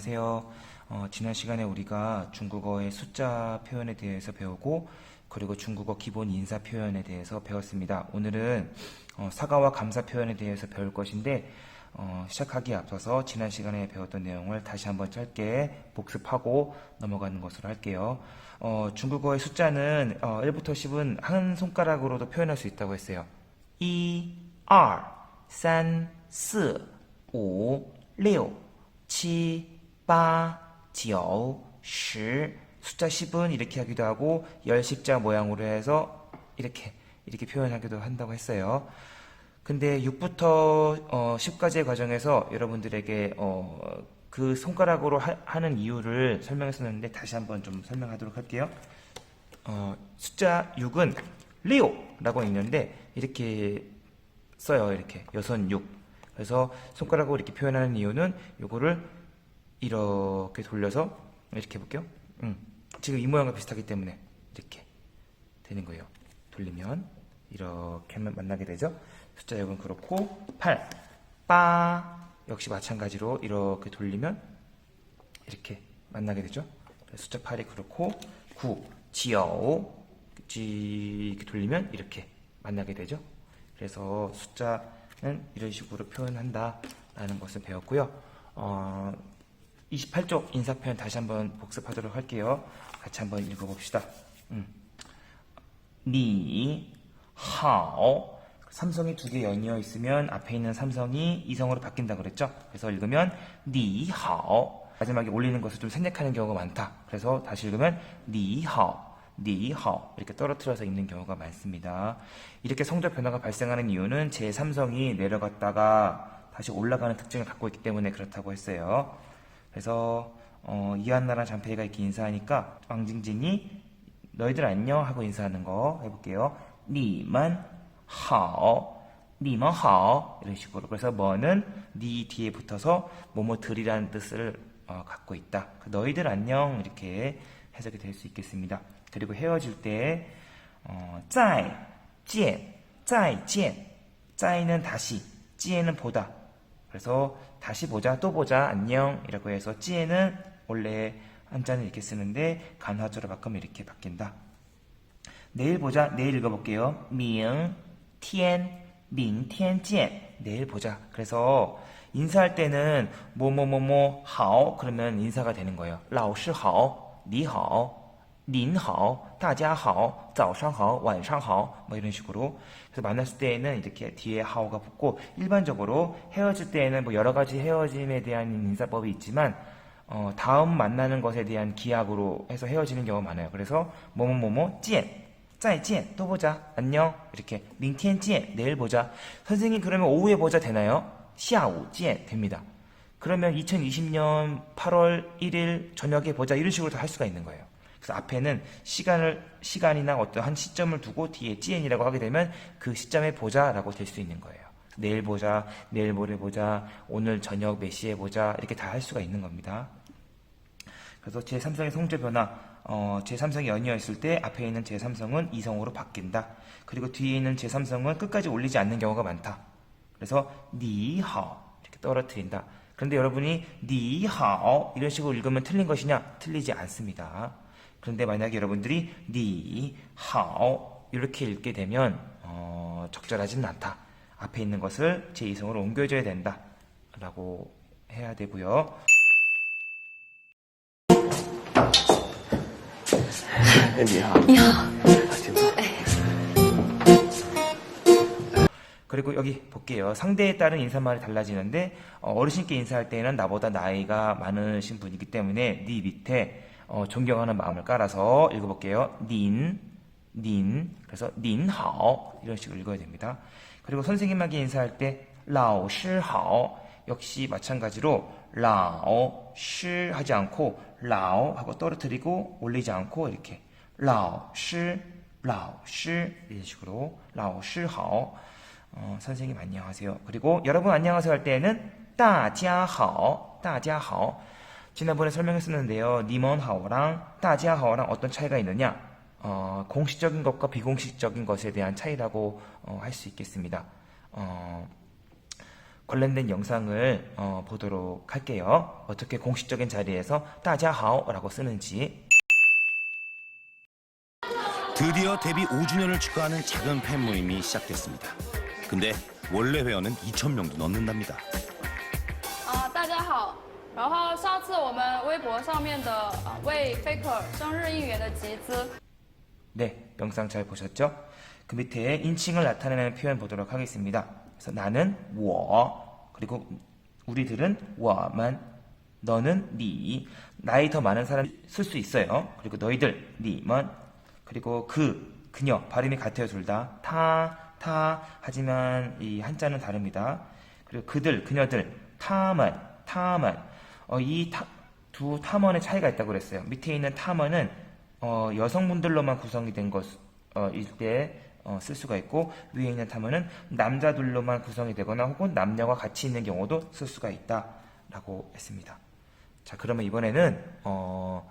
안녕하세요. 어, 지난 시간에 우리가 중국어의 숫자 표현에 대해서 배우고 그리고 중국어 기본 인사 표현에 대해서 배웠습니다. 오늘은 어, 사과와 감사 표현에 대해서 배울 것인데 어, 시작하기에 앞서서 지난 시간에 배웠던 내용을 다시 한번 짧게 복습하고 넘어가는 것으로 할게요. 어, 중국어의 숫자는 어, 1부터 10은 한 손가락으로도 표현할 수 있다고 했어요. 1, 2, 3, 4, 5, 6, 7, 8, 9, 10. 숫자 10은 이렇게 하기도 하고 열 십자 모양으로 해서 이렇게 이렇게 표현하기도 한다고 했어요. 근데 6부터 어, 10까지의 과정에서 여러분들에게 어, 그 손가락으로 하, 는 이유를 설명했었는데 다시 한번 좀 설명하도록 할게요. 어, 숫자 6은 리오라고 있는데 이렇게 써요. 이렇게 여선 6. 그래서 손가락으로 이렇게 표현하는 이유는 요거를 이렇게 돌려서 이렇게 해볼게요. 음, 지금 이 모양과 비슷하기 때문에 이렇게 되는 거예요. 돌리면 이렇게 만나게 되죠. 숫자 6은 그렇고 8, 빠 역시 마찬가지로 이렇게 돌리면 이렇게 만나게 되죠. 숫자 8이 그렇고 9, 지오 이렇게 돌리면 이렇게 만나게 되죠. 그래서 숫자는 이런 식으로 표현한다라는 것을 배웠고요. 어, 28쪽 인사 표현 다시 한번 복습하도록 할게요. 같이 한번 읽어봅시다. 음. 니, 하오. 삼성이 두 개 연이어 있으면 앞에 있는 삼성이 이성으로 바뀐다 그랬죠? 그래서 읽으면 니, 하오. 마지막에 올리는 것을 좀 생략하는 경우가 많다. 그래서 다시 읽으면 니, 하오. 니하오 이렇게 떨어뜨려서 읽는 경우가 많습니다. 이렇게 성적 변화가 발생하는 이유는 제3성이 내려갔다가 다시 올라가는 특징을 갖고 있기 때문에 그렇다고 했어요. 그래서 어, 이한나랑 장페이가 이렇게 인사하니까 왕징징이 너희들 안녕 하고 인사하는 거 해볼게요. 니만 하오 니만 하오 이런 식으로 그래서 뭐는 니 뒤에 붙어서 뭐뭐들이라는 뜻을 어, 갖고 있다. 너희들 안녕 이렇게 해석이 될 수 있겠습니다. 그리고 헤어질 때 어, 짜이 짜이 짜이는 다시 찌에는 보다 그래서 다시 보자, 또 보자, 안녕 이라고 해서 찌에는 원래 한자는 이렇게 쓰는데 간화조로 바꾸면 이렇게 바뀐다. 내일 보자, 내일 읽어볼게요. 미응, 티엔, 밍티엔, 찌엔 내일 보자. 그래서 인사할 때는 뭐뭐뭐뭐 하오 그러면 인사가 되는 거예요. 라오시 하오, 니하오 你好,您好,大家好,早上好,晚上好, 뭐 이런 식으로. 그래서 만났을 때에는 이렇게 뒤에 하오가 붙고 일반적으로 헤어질 때에는 뭐 여러 가지 헤어짐에 대한 인사법이 있지만 어, 다음 만나는 것에 대한 기약으로 해서 헤어지는 경우가 많아요. 그래서 뭐뭐뭐뭐 见, 再见, 또 보자, 안녕 이렇게 明天见, 내일 보자. 선생님 그러면 오후에 보자 되나요? 下午见 됩니다. 그러면 2020년 8월 1일 저녁에 보자 이런 식으로 다 할 수가 있는 거예요. 그래서 앞에는 시간을 시간이나 어떤 한 시점을 두고 뒤에 찌엔이라고 하게 되면 그 시점에 보자라고 될 수 있는 거예요. 내일 보자, 내일 모레 보자, 오늘 저녁 몇 시에 보자 이렇게 다 할 수가 있는 겁니다. 그래서 제3성의 성조 변화, 어, 제3성이 연이어 있을 때 앞에 있는 제3성은 이성으로 바뀐다. 그리고 뒤에 있는 제3성은 끝까지 올리지 않는 경우가 많다. 그래서 니하오 이렇게 떨어뜨린다. 그런데 여러분이 니하오 이런 식으로 읽으면 틀린 것이냐? 틀리지 않습니다. 그런데 만약에 여러분들이 니, 하오 이렇게 읽게 되면 어, 적절하지는 않다. 앞에 있는 것을 제2성으로 옮겨줘야 된다. 라고 해야 되고요. 네. 그리고 여기 볼게요. 상대에 따른 인사말이 달라지는데 어, 어르신께 인사할 때는 나보다 나이가 많으신 분이기 때문에 니 밑에 어, 존경하는 마음을 깔아서 읽어볼게요. 닌, 닌, 그래서 닌하오 이런 식으로 읽어야 됩니다. 그리고 선생님에게 인사할 때 라오시하오 역시 마찬가지로 라오시 하지 않고 라오 하고 떨어뜨리고 올리지 않고 이렇게 라오시 라오시 이런 식으로 라오시하오 어, 선생님 안녕하세요. 그리고 여러분 안녕하세요 할 때는 大家好, 大家好. 지난번에 설명했었는데요. 니먼하오랑 따지아하오랑 어떤 차이가 있느냐? 어, 공식적인 것과 비공식적인 것에 대한 차이라고 어, 할수 있겠습니다. 어, 관련된 영상을 어, 보도록 할게요. 어떻게 공식적인 자리에서 따자하오라고 쓰는지. 드디어 데뷔 5주년을 축하하는 작은 팬 모임이 시작됐습니다. 근데 원래 회원은 2천 명도 넘는답니다. 啊、大家好。然后上次我们微博上面的呃为 Faker 生日应援的集资， 네, 영상 잘 보셨죠? 그 밑에 인칭을 나타내는 표현 보도록 하겠습니다. 그래서 나는 我 그리고 우리들은 我们 너는 你 나이 더 많은 사람 쓸 수 있어요. 그리고 너희들 你们 그리고 그 그녀 발음이 같아요 둘 다. 타, 타 하지만 이 한자는 다릅니다. 그리고 그들 그녀들 他们 他们 어, 이 타, 두 탐원의 차이가 있다고 그랬어요. 밑에 있는 탐원은 어, 여성분들로만 구성이 된 것, 어, 일때 어, 쓸 수가 있고 위에 있는 탐원은 남자들로만 구성이 되거나 혹은 남녀가 같이 있는 경우도 쓸 수가 있다라고 했습니다. 자, 그러면 이번에는 어,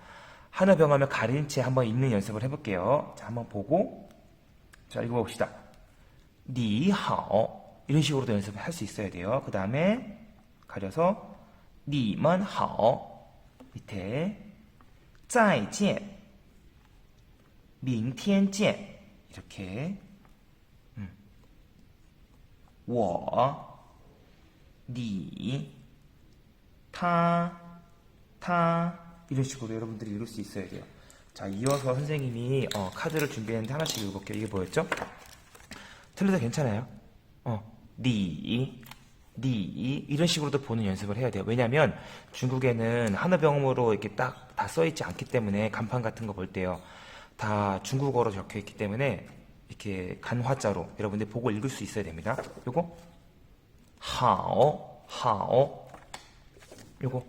한어 병하며 가린 채 한번 읽는 연습을 해볼게요. 자, 한번 보고 자, 읽어봅시다. 니하오 이런 식으로도 연습을 할 수 있어야 돼요. 그 다음에 가려서 니먼 하오 밑에 再见 明天见 이렇게 음. 我你他他이런 식으로 여러분들이 읽을 수 있어야 돼요. 자, 이어서 선생님이 어, 카드를 준비했는데 하나씩 읽어볼게요. 이게 뭐였죠? 틀려도 괜찮아요. 어, 니, 니 이런 식으로도 보는 연습을 해야 돼요. 왜냐하면 중국에는 한어병음으로 이렇게 딱 다 써있지 않기 때문에 간판 같은 거 볼 때요. 다 중국어로 적혀 있기 때문에 이렇게 간화자로 여러분들 보고 읽을 수 있어야 됩니다. 요거 하오, 하오. 요거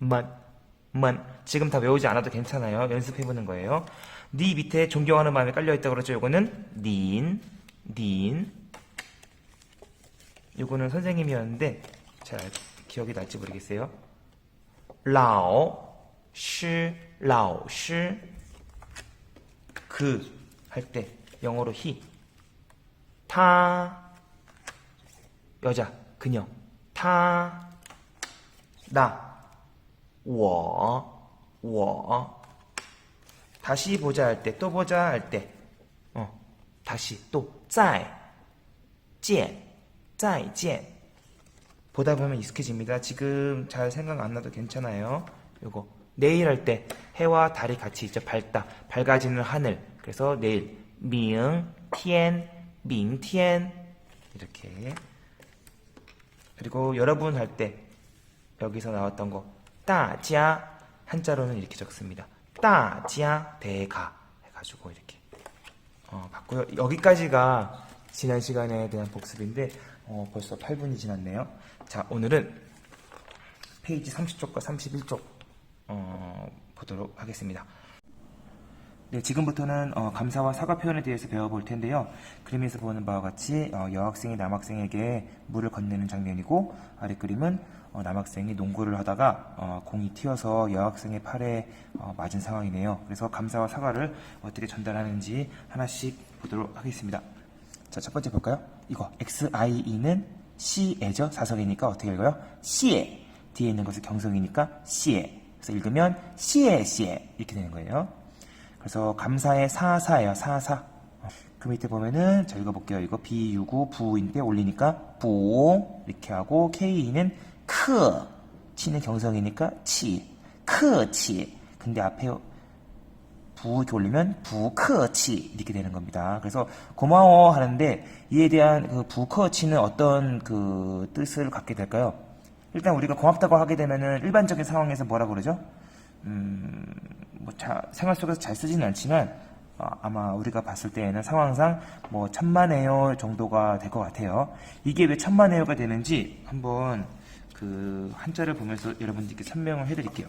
만, 만. 지금 다 외우지 않아도 괜찮아요. 연습해 보는 거예요. 니 밑에 존경하는 마음이 깔려 있다고 그러죠. 요거는 닌, 닌. 이거는 선생님이었는데 잘 기억이 날지 모르겠어요. 라오 시 라오 시그 할 때 영어로 히 타 여자 그녀 타 나 워, 워. 다시 보자 할 때, 또 보자 할 때, 어, 다시, 또, 再见 짜이젠 보다 보면 익숙해집니다. 지금 잘 생각 안 나도 괜찮아요. 요거 내일 할 때 해와 달이 같이 있죠. 밝다. 밝아지는 하늘. 그래서 내일 미응 티엔 밍티엔 이렇게 그리고 여러분 할 때 여기서 나왔던 거 따지아 한자로는 이렇게 적습니다. 따지아 대가 해가지고 이렇게 어, 봤고요. 여기까지가 지난 시간에 대한 복습인데 어, 벌써 8분이 지났네요. 자, 오늘은 페이지 30쪽과 31쪽 어, 보도록 하겠습니다. 네, 지금부터는 어, 감사와 사과 표현에 대해서 배워볼 텐데요. 그림에서 보는 바와 같이 어, 여학생이 남학생에게 물을 건네는 장면이고 아래 그림은 어, 남학생이 농구를 하다가 어, 공이 튀어서 여학생의 팔에 어, 맞은 상황이네요. 그래서 감사와 사과를 어떻게 전달하는지 하나씩 보도록 하겠습니다. 자, 첫 번째 볼까요? 이거 XIE는 시에죠? 사성이니까 어떻게 읽어요? 시에 뒤에 있는 것은 경성이니까 시에 그래서 읽으면 시에 시에 이렇게 되는 거예요. 그래서 감사의 사사예요. 사사. 어, 그 밑에 보면은 자 읽어볼게요. 이거 비유구 부인데 올리니까 부 이렇게 하고 K는 크 치는 경성이니까 치 크치. 근데 앞에 부 이렇게 올리면 부크치 이렇게 되는 겁니다. 그래서 고마워 하는데 이에 대한 그 부크치는 어떤 그 뜻을 갖게 될까요? 일단 우리가 고맙다고 하게 되면은 일반적인 상황에서 뭐라 그러죠? 음, 뭐 자, 생활 속에서 잘 쓰지는 않지만 어, 아마 우리가 봤을 때에는 상황상 뭐 천만에요 정도가 될 것 같아요. 이게 왜 천만에요가 되는지 한번 그 한자를 보면서 여러분들께 설명을 해드릴게요.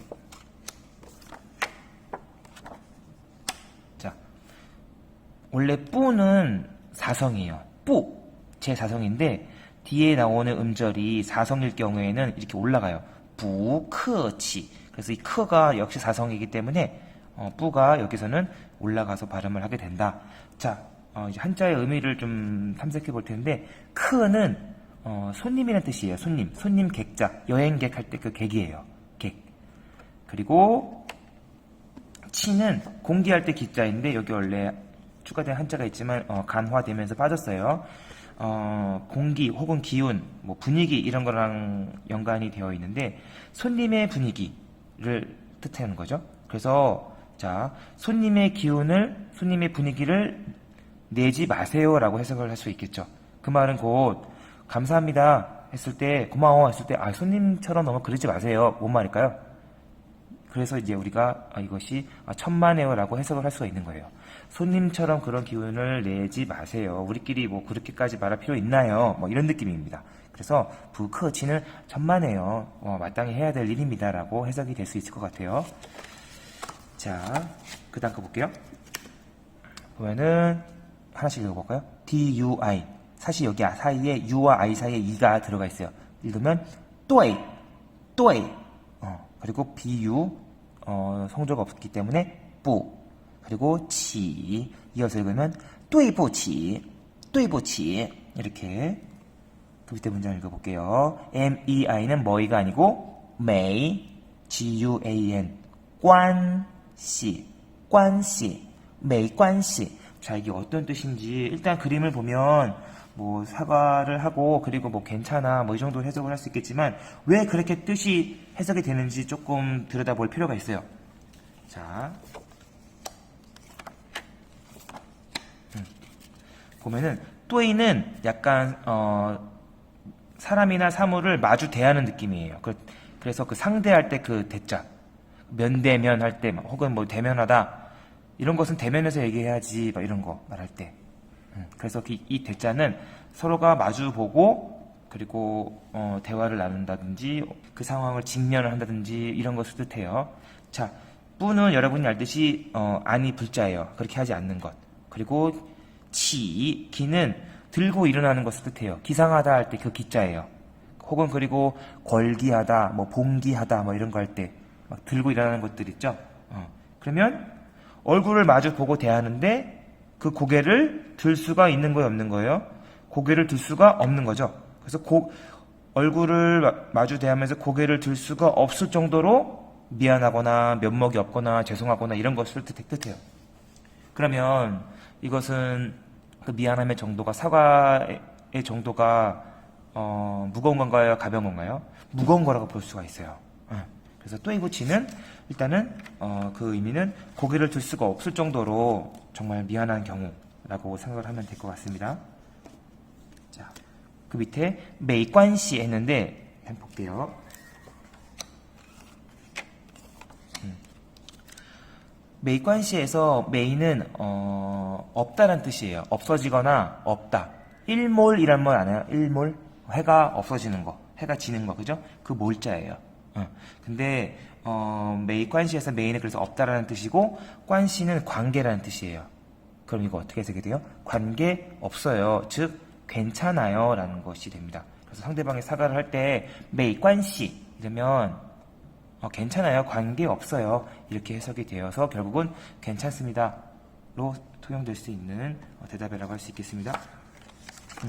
원래 뿌는 사성이에요. 뿌 제 사성인데 뒤에 나오는 음절이 사성일 경우에는 이렇게 올라가요. 부 크 치. 그래서 이 크가 역시 사성이기 때문에 어, 뿌가 여기서는 올라가서 발음을 하게 된다. 자, 어, 한자의 의미를 좀 탐색해 볼 텐데 크는 어, 손님이라는 뜻이에요. 손님, 손님 객자, 여행객 할 때 그 객이에요. 객. 그리고 치는 공기할 때 기자인데 여기 원래 추가된 한자가 있지만 어, 간화되면서 빠졌어요. 어, 공기 혹은 기운, 뭐 분위기 이런 거랑 연관이 되어 있는데 손님의 분위기를 뜻하는 거죠. 그래서 자 손님의 기운을 손님의 분위기를 내지 마세요라고 해석을 할 수 있겠죠. 그 말은 곧 감사합니다 했을 때 고마워 했을 때 아 손님처럼 너무 그러지 마세요. 뭔 말일까요? 그래서 이제 우리가 아, 이것이 아, 천만에요라고 해석을 할 수가 있는 거예요. 손님처럼 그런 기운을 내지 마세요. 우리끼리 뭐 그렇게까지 말할 필요 있나요? 뭐 이런 느낌입니다. 그래서 부커치는 천만에요. 어, 마땅히 해야 될 일입니다라고 해석이 될 수 있을 것 같아요. 자, 그 다음 거 볼게요. 보면은 하나씩 읽어볼까요? D, U, I. 사실 여기 사이에 U와 I 사이에 E가 들어가 있어요. 읽으면 对,对. 어, 그리고 비유, 어, 성조가 없기 때문에 뿌. 그리고 치 이어서 읽으면 뚜이보치 뚜이보치. 이렇게 그 밑에 문장 읽어볼게요. MEI는 머이가 아니고 메이 GUAN 관시 관시 메이 관시 자 이게 어떤 뜻인지 일단 그림을 보면 뭐 사과를 하고 그리고 뭐 괜찮아 뭐 이 정도 해석을 할 수 있겠지만 왜 그렇게 뜻이 해석이 되는지 조금 들여다볼 필요가 있어요. 자, 음. 보면은 또이는 약간 어 사람이나 사물을 마주 대하는 느낌이에요. 그, 래서 그 상대할 때 그 대자 면대면 할 때 혹은 뭐 대면하다 이런 것은 대면에서 얘기해야지 막 이런 거 말할 때 음, 그래서 그- 이 대자는 서로가 마주 보고 그리고 어, 대화를 나눈다든지 그 상황을 직면을 한다든지 이런 것을 뜻해요. 자, 뿌는 여러분이 알듯이 어, 아니 불자예요. 그렇게 하지 않는 것. 그리고 치, 기는 들고 일어나는 것을 뜻해요. 기상하다 할 때 그 기자예요. 혹은 그리고 걸기하다, 뭐 봉기하다, 뭐 이런 거 할 때 막 들고 일어나는 것들 있죠. 어. 그러면 얼굴을 마주 보고 대하는데 그 고개를 들 수가 있는 거예요, 없는 거예요? 고개를 들 수가 없는 거죠. 그래서 고, 얼굴을 마- 마주 대하면서 고개를 들 수가 없을 정도로 미안하거나 면목이 없거나 죄송하거나 이런 것을 뜻- 뜻해요. 그러면 이것은 그 미안함의 정도가 사과의 정도가 어, 무거운 건가요? 가벼운 건가요? 무거운 거라고 볼 수가 있어요. 응. 그래서 또이부치는 일단은 어, 그 의미는 고개를 들 수가 없을 정도로 정말 미안한 경우라고 생각을 하면 될 것 같습니다. 자, 그 밑에 메이관시 했는데 한번 볼게요. 메이관시에서 메이는 어, 없다란 뜻이에요. 없어지거나 없다. 일몰이란 말 아나요? 일몰 해가 없어지는 거, 해가 지는 거, 그죠? 그 몰자예요. 어. 근데 어, 메이 관시에서 메이는 그래서 없다라는 뜻이고 관시는 관계라는 뜻이에요. 그럼 이거 어떻게 해석이 돼요? 관계 없어요. 즉 괜찮아요 라는 것이 됩니다. 그래서 상대방이 사과를 할 때 메이 관시 이러면 어, 괜찮아요. 관계 없어요. 이렇게 해석이 되어서 결국은 괜찮습니다 로 통용될 수 있는 어, 대답이라고 할 수 있겠습니다. 음.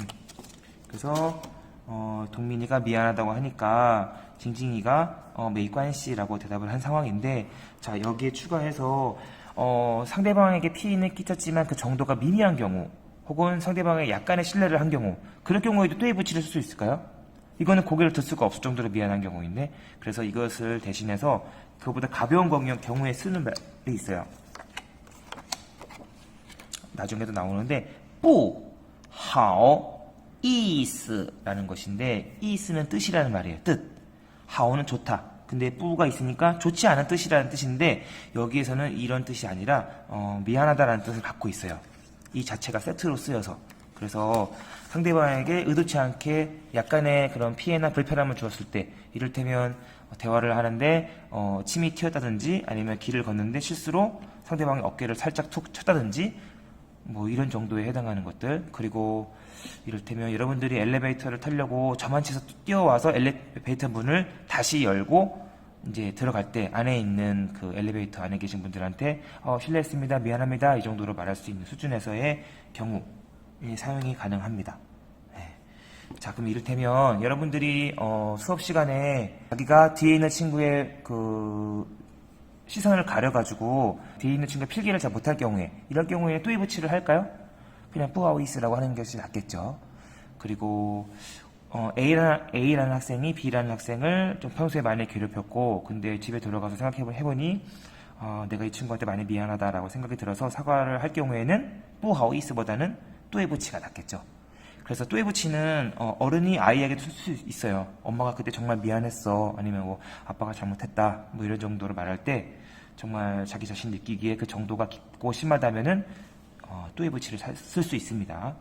그래서 어, 동민이가 미안하다고 하니까 징징이가 어, 메이관씨라고 대답을 한 상황인데 자 여기에 추가해서 어, 상대방에게 피해는 끼쳤지만 그 정도가 미미한 경우 혹은 상대방에 약간의 신뢰를 한 경우 그럴 경우에도 또이 부치를 쓸 수 있을까요? 이거는 고개를 들 수가 없을 정도로 미안한 경우인데 그래서 이것을 대신해서 그보다 가벼운 경우- 경우에 쓰는 말이 있어요. 나중에도 나오는데 뿌, 하오, 이스라는 것인데 이스는 뜻이라는 말이에요. 뜻. 하오는 좋다. 근데 뿌가 있으니까 좋지 않은 뜻이라는 뜻인데 여기에서는 이런 뜻이 아니라 어, 미안하다라는 뜻을 갖고 있어요. 이 자체가 세트로 쓰여서 그래서 상대방에게 의도치 않게 약간의 그런 피해나 불편함을 주었을 때 이를테면 대화를 하는데 어, 침이 튀었다든지 아니면 길을 걷는데 실수로 상대방의 어깨를 살짝 툭 쳤다든지 뭐 이런 정도에 해당하는 것들 그리고 이를테면 여러분들이 엘리베이터를 타려고 저만치에서 뛰어와서 엘리베이터 문을 다시 열고 이제 들어갈 때 안에 있는 그 엘리베이터 안에 계신 분들한테 어, 실례했습니다 미안합니다 이 정도로 말할 수 있는 수준에서의 경우 이 사용이 가능합니다. 네. 자, 그럼 이를테면 여러분들이 어, 수업 시간에 자기가 뒤에 있는 친구의 그 시선을 가려가지고 뒤에 있는 친구가 필기를 잘 못할 경우에 이럴 경우에 또이부치를 할까요? 그냥 뿌아오이스라고 하는 것이 낫겠죠. 그리고 어, A라는, A라는 학생이 B라는 학생을 좀 평소에 많이 괴롭혔고 근데 집에 들어가서 생각해보니 어, 내가 이 친구한테 많이 미안하다라고 생각이 들어서 사과를 할 경우에는 뿌하오이스보다는 또이부치가 낫겠죠. 그래서 또이부치는 어, 어른이 아이에게 쓸 수 있어요. 엄마가 그때 정말 미안했어. 아니면 뭐 아빠가 잘못했다. 뭐 이런 정도로 말할 때 정말 자기 자신 느끼기에 그 정도가 깊고 심하다면은 어, 또이부치를 쓸 수 있습니다.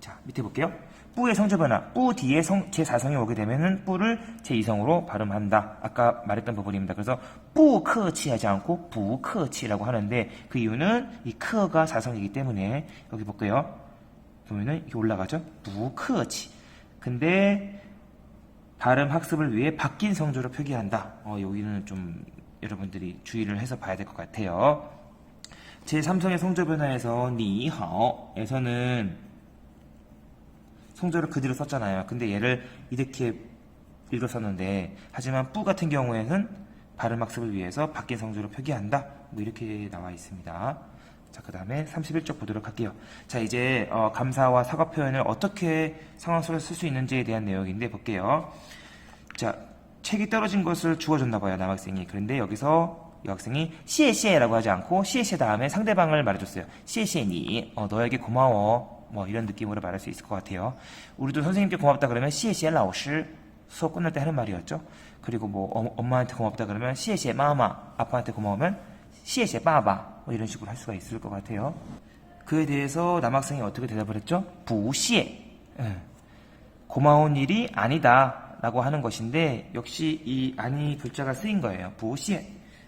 자, 밑에 볼게요. 뿌의 성조 변화. 뿌 뒤에 성, 제4성이 오게 되면은 뿌를 제2성으로 발음한다. 아까 말했던 부분입니다. 그래서 뿌 크치 하지 않고 부 크치라고 하는데 그 이유는 이 크가 4성이기 때문에 여기 볼게요. 보면은 이게 올라가죠. 부 크치. 근데 발음 학습을 위해 바뀐 성조로 표기한다. 어, 여기는 좀 여러분들이 주의를 해서 봐야 될 것 같아요. 제3성의 성조 변화에서 니하오에서는 성조를 그대로 썼잖아요. 근데 얘를 이렇게 읽었었는데 하지만 뿌 같은 경우에는 발음 학습을 위해서 바뀐 성조로 표기한다. 뭐 이렇게 나와 있습니다. 자, 그 다음에 31쪽 보도록 할게요. 자, 이제 어, 감사와 사과 표현을 어떻게 상황 속에서 쓸 수 있는지에 대한 내용인데 볼게요. 자, 책이 떨어진 것을 주워줬나 봐요, 남학생이. 그런데 여기서 여학생이 시에시에라고 하지 않고 시에시에 다음에 상대방을 말해줬어요. 시에시에니, 어, 너에게 고마워. 뭐 이런 느낌으로 말할 수 있을 것 같아요. 우리도 선생님께 고맙다 그러면 시에시에 라오시 수업 끝날 때 하는 말이었죠. 그리고 뭐 어, 엄마한테 고맙다 그러면 시에시에 마마, 아빠한테 고마우면 시에시에 바바 뭐 이런 식으로 할 수가 있을 것 같아요. 그에 대해서 남학생이 어떻게 대답을 했죠? 부시에. 예. 고마운 일이 아니다 라고 하는 것인데 역시 이 아니 글자가 쓰인 거예요. 부시에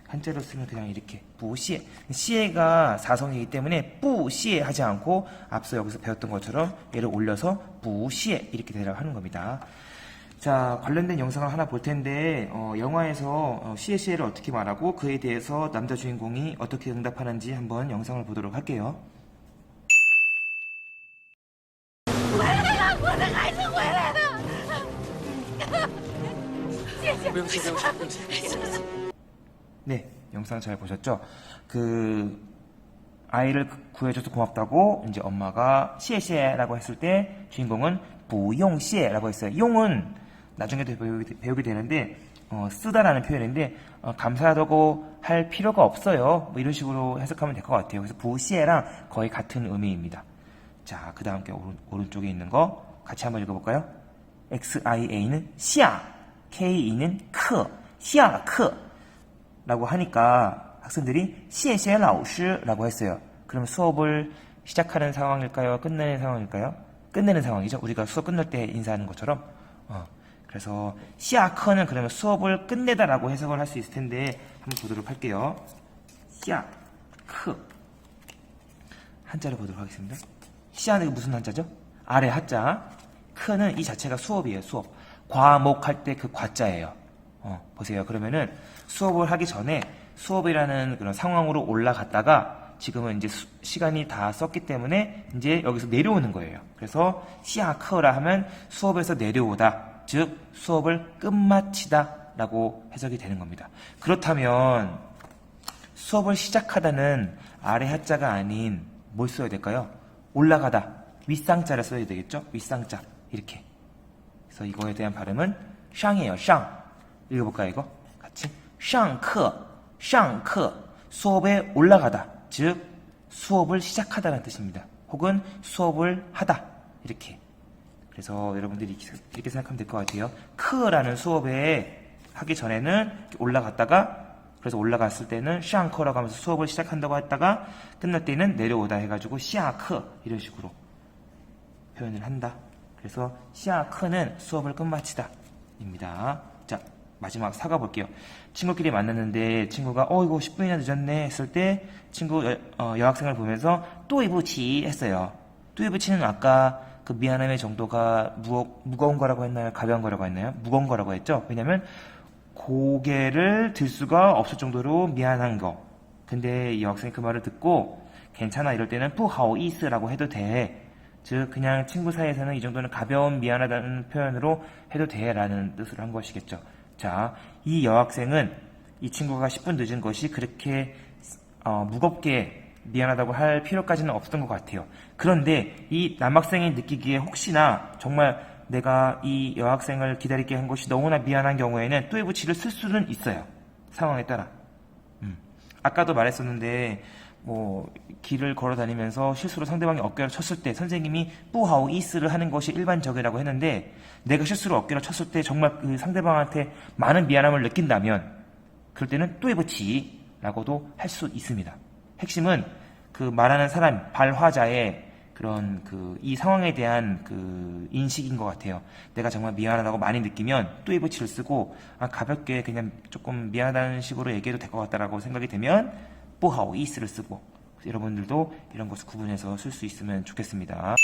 한자로 쓰면 그냥 이렇게 부시에 시에가 사성이기 때문에 부시에 하지 않고 앞서 여기서 배웠던 것처럼 얘를 올려서 부시에 이렇게 대답하는 겁니다. 자 관련된 영상을 하나 볼 텐데 어, 영화에서 어, 시에 시에를 어떻게 말하고 그에 대해서 남자 주인공이 어떻게 응답하는지 한번 영상을 보도록 할게요. 不用谢，不用谢，不用谢。 네, 영상 잘 보셨죠? 그 아이를 구해줘서 고맙다고 이제 엄마가 시에시에라고 했을 때 주인공은 부용시에라고 했어요. 용은 나중에 도 배우게, 배우게 되는데 어, 쓰다라는 표현인데 어, 감사하다고 할 필요가 없어요. 뭐 이런 식으로 해석하면 될 것 같아요. 그래서 부시에랑 거의 같은 의미입니다. 자, 그 다음 게 오른, 오른쪽에 있는 거 같이 한번 읽어볼까요? XIA는 시아, KE는 크, 시아 크. 라고 하니까 학생들이 시에시에 라오시라고 했어요. 그럼 수업을 시작하는 상황일까요? 끝내는 상황일까요? 끝내는 상황이죠. 우리가 수업 끝날 때 인사하는 것처럼. 어, 그래서 시아커는 그러면 수업을 끝내다라고 해석을 할 수 있을 텐데 한번 보도록 할게요. 시아크 한자를 보도록 하겠습니다. 시아는 무슨 한자죠? 아래 하자. 크는 이 자체가 수업이에요. 수업. 과목할 때 그 과자예요. 어, 보세요. 그러면은 수업을 하기 전에 수업이라는 그런 상황으로 올라갔다가 지금은 이제 수- 시간이 다 썼기 때문에 이제 여기서 내려오는 거예요. 그래서 시아커라 하면 수업에서 내려오다. 즉, 수업을 끝마치다 라고 해석이 되는 겁니다. 그렇다면 수업을 시작하다는 아래 하자가 아닌 뭘 써야 될까요? 올라가다. 윗상자를 써야 되겠죠? 윗상자. 이렇게. 그래서 이거에 대한 발음은 샹이에요. 샹. 읽어볼까요, 이거? 같이. 샹크, 샹크. 수업에 올라가다. 즉, 수업을 시작하다는 뜻입니다. 혹은 수업을 하다. 이렇게. 그래서 여러분들이 이렇게, 생각하면 될 것 같아요. 크라는 수업에 하기 전에는 올라갔다가 그래서 올라갔을 때는 샹커라고 하면서 수업을 시작한다고 했다가 끝날 때는 내려오다 해가지고 시아크 이런 식으로 표현을 한다. 그래서 시아크는 수업을 끝마치다 입니다. 자 마지막 사과 볼게요. 친구끼리 만났는데 친구가 어 이거 10분이나 늦었네 했을 때 친구 여, 어, 여학생을 보면서 또 이부치 했어요. 또 이부치는 아까 그 미안함의 정도가 무거, 무거운 거라고 했나요? 가벼운 거라고 했나요? 무거운 거라고 했죠. 왜냐면 고개를 들 수가 없을 정도로 미안한 거. 근데 이 여학생이 그 말을 듣고 괜찮아 이럴 때는 뿌하오 이스라고 해도 돼. 즉 그냥 친구 사이에서는 이 정도는 가벼운 미안하다는 표현으로 해도 돼라는 뜻으로 한 것이겠죠. 자, 이 여학생은 이 친구가 10분 늦은 것이 그렇게 어, 무겁게 미안하다고 할 필요까지는 없었던 것 같아요. 그런데 이 남학생이 느끼기에 혹시나 정말 내가 이 여학생을 기다리게 한 것이 너무나 미안한 경우에는 또이부치를 쓸 수는 있어요. 상황에 따라. 음. 아까도 말했었는데 뭐 길을 걸어 다니면서 실수로 상대방이 어깨를 쳤을 때 선생님이 뿌하오 이스를 하는 것이 일반적이라고 했는데 내가 실수로 어깨를 쳤을 때 정말 그 상대방한테 많은 미안함을 느낀다면 그럴 때는 또이부치라고도 할 수 있습니다. 핵심은 그 말하는 사람 발화자의 그런 그 이 상황에 대한 그 인식인 것 같아요. 내가 정말 미안하다고 많이 느끼면 또이부치를 쓰고 아 가볍게 그냥 조금 미안하다는 식으로 얘기해도 될 것 같다라고 생각이 되면 뽀하오 이스를 쓰고 여러분들도 이런 것을 구분해서 쓸 수 있으면 좋겠습니다.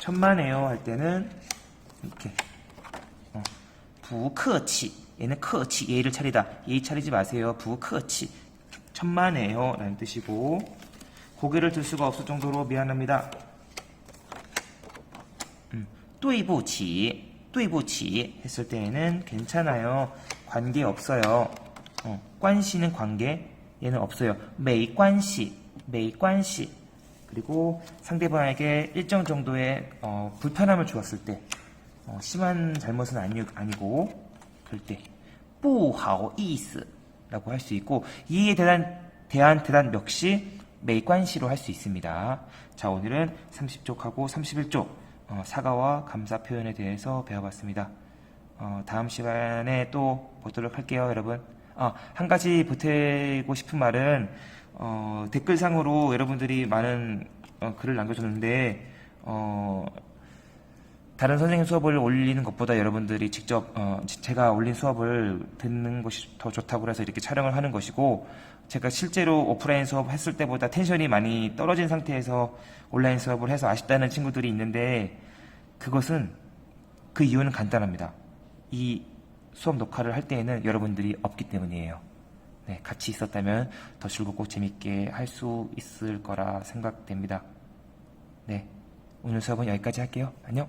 천만에요 할 때는 이렇게 어, 부커치. 얘는 커치. 예의를 차리다. 예의 차리지 마세요. 부커치. 천만에요 라는 뜻이고 고개를 들 수가 없을 정도로 미안합니다. 음, 또이보치. 또이보치 했을 때에는 괜찮아요. 관계 없어요. 어, 관시는 관계 얘는 없어요. 메이관시 메이관시 그리고 상대방에게 일정 정도의 어, 불편함을 주었을 때, 어, 심한 잘못은 아니, 아니고, 그럴 때, 不好意思 라고 할 수 있고, 이에 대한, 대한 대답 역시 没关系로 할 수 있습니다. 자, 오늘은 30쪽하고 31쪽, 어, 사과와 감사 표현에 대해서 배워봤습니다. 어, 다음 시간에 또 보도록 할게요, 여러분. 아, 한 가지 보태고 싶은 말은, 어, 댓글상으로 여러분들이 많은 어, 글을 남겨줬는데, 어, 다른 선생님 수업을 올리는 것보다 여러분들이 직접 어, 지- 제가 올린 수업을 듣는 것이 더 좋다고 해서 이렇게 촬영을 하는 것이고 제가 실제로 오프라인 수업 했을 때보다 텐션이 많이 떨어진 상태에서 온라인 수업을 해서 아쉽다는 친구들이 있는데 그것은 그 이유는 간단합니다. 이 수업 녹화를 할 때에는 여러분들이 없기 때문이에요. 네, 같이 있었다면 더 즐겁고 재밌게 할 수 있을 거라 생각됩니다. 네, 오늘 수업은 여기까지 할게요. 안녕!